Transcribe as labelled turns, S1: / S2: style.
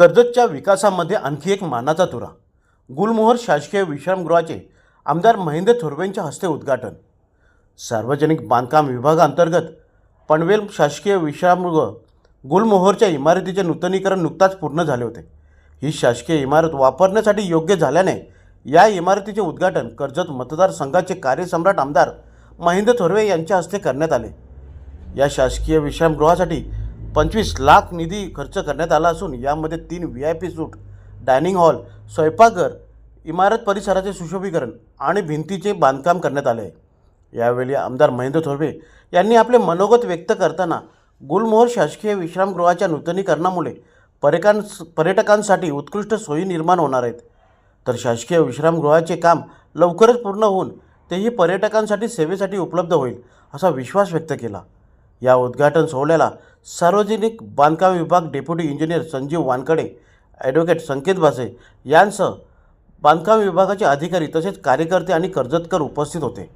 S1: कर्जतच्या विकासामध्ये आणखी एक मानाचा तुरा. गुलमोहर शासकीय विश्रामगृहाचे आमदार महेंद्र थोरवेंच्या हस्ते उद्घाटन. सार्वजनिक बांधकाम विभागाअंतर्गत पनवेल शासकीय विश्रामगृह गुलमोहरच्या इमारतीचे नूतनीकरण नुकताच पूर्ण झाले होते. ही शासकीय इमारत वापरण्यासाठी योग्य झाल्याने या इमारतीचे उद्घाटन कर्जत मतदारसंघाचे कार्यसम्राट आमदार महेंद्र थोरवे यांच्या हस्ते करण्यात आले. या शासकीय विश्रामगृहासाठी पंचवीस लाख निधी खर्च करण्यात आला असून यामध्ये तीन V I P suite dining hall स्वयंपाकघर इमारत परिसराचे सुशोभीकरण आणि भिंतीचे बांधकाम करण्यात आले. आहे यावेळी आमदार महेंद्र थोरवे यांनी आपले मनोगत व्यक्त करताना गुलमोहर शासकीय विश्रामगृहाच्या नूतनीकरणामुळे पर्यटकांस पर्यटकांसाठी उत्कृष्ट सोयी निर्माण होणार आहेत. तर शासकीय विश्रामगृहाचे काम लवकरच पूर्ण होऊन तेही पर्यटकांसाठी सेवेसाठी उपलब्ध होईल असा विश्वास व्यक्त केला. या उद्घाटन सोहळ्याला सार्वजनिक बांधकाम विभाग deputy engineer Sanjeev Wankhede advocate Sanket Bhase यांसह बांधकाम विभागाचे अधिकारी तसेच कार्यकर्ते आणि कर्जतकर उपस्थित होते.